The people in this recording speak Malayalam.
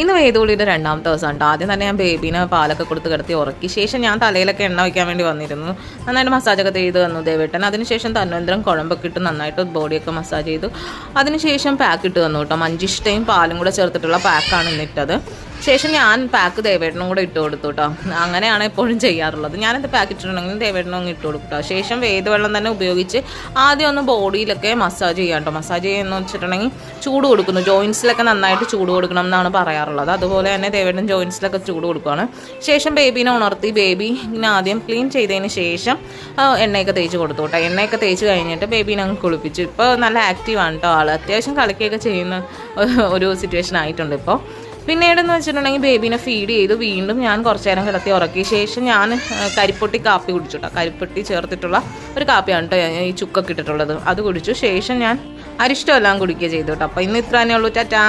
ഇന്ന് വേദോളിയുടെ രണ്ടാമത്തെ ദിവസം ആദ്യം തന്നെ ഞാൻ ബേബീനെ പാലൊക്കെ കൊടുത്ത് കിടത്തി ഉറക്കി. ശേഷം ഞാൻ തലയിലൊക്കെ എണ്ണ വയ്ക്കാൻ വേണ്ടി വന്നിരുന്നു. നന്നായിട്ട് മസാജൊക്കെ ചെയ്ത് തന്നു ദേവേട്ടൻ. അതിനുശേഷം തന്വന്തരം കുഴമ്പൊക്കെ ഇട്ട് നന്നായിട്ട് ബോഡിയൊക്കെ മസാജ് ചെയ്തു. അതിനുശേഷം പാക്ക് ഇട്ട് തന്നു കേട്ടോ. മഞ്ചിഷ്ടയും പാലും കൂടെ ചേർത്തിട്ടുള്ള പാക്കാണ് ഇന്നിട്ടത് ശേഷം ഞാൻ പാക്ക് ദേവേട്ടനും കൂടെ ഇട്ട് കൊടുത്തു കേട്ടോ അങ്ങനെയാണ് എപ്പോഴും ചെയ്യാറുള്ളത്. ഞാനത് പാക്ക് ഇട്ടിട്ടുണ്ടെങ്കിൽ ദേവേട്ടനും അങ്ങ് ഇട്ട് കൊടുക്കും കേട്ടോ ശേഷം വേദവെള്ളം തന്നെ ഉപയോഗിച്ച് ആദ്യം ഒന്ന് ബോഡിയിലൊക്കെ മസാജ് ചെയ്യാം കേട്ടോ മസാജ് ചെയ്യുന്ന വെച്ചിട്ടുണ്ടെങ്കിൽ ചൂട് കൊടുക്കുന്നു. ജോയിൻസിലൊക്കെ നന്നായിട്ട് ചൂട് കൊടുക്കണം എന്നാണ് പറയാറുള്ളത്. അതുപോലെ തന്നെ ദേവേട്ടൻ ജോയിൻസിലൊക്കെ ചൂട് കൊടുക്കുകയാണ് ശേഷം ബേബീനെ ഉണർത്തി ബേബീനെ ആദ്യം ക്ലീൻ ചെയ്തതിന് ശേഷം എണ്ണയൊക്കെ തേച്ച് കൊടുത്തു കേട്ടോ എണ്ണയൊക്കെ തേച്ച് കഴിഞ്ഞിട്ട് ബേബീനെ അങ്ങ് കുളിപ്പിച്ചു. ഇപ്പോൾ നല്ല ആക്റ്റീവാണ് കേട്ടോ ആൾ അത്യാവശ്യം കളിക്കുകയൊക്കെ ചെയ്യുന്ന ഒരു സിറ്റുവേഷൻ ആയിട്ടുണ്ട് ഇപ്പോൾ പിന്നീടെന്ന് വെച്ചിട്ടുണ്ടെങ്കിൽ ബേബീനെ ഫീഡ് ചെയ്ത് വീണ്ടും ഞാൻ കുറച്ച് നേരം കിടത്തി ഉറക്കിയ ശേഷം ഞാൻ കരിപ്പൊട്ടി കാപ്പി കുടിച്ചു കേട്ടോ കരിപ്പൊട്ടി ചേർത്തിട്ടുള്ള ഒരു കാപ്പിയാണ് കേട്ടോ ഈ ചുക്കൊക്കെ ഇട്ടിട്ടുള്ളത്. അത് കുടിച്ചു. ശേഷം ഞാൻ അരിഷ്ടമെല്ലാം കുടിക്കുക ചെയ്തു കേട്ടോ അപ്പോൾ ഇന്ന് ഇത്ര തന്നെ ഉള്ളൂ. ടാറ്റാ.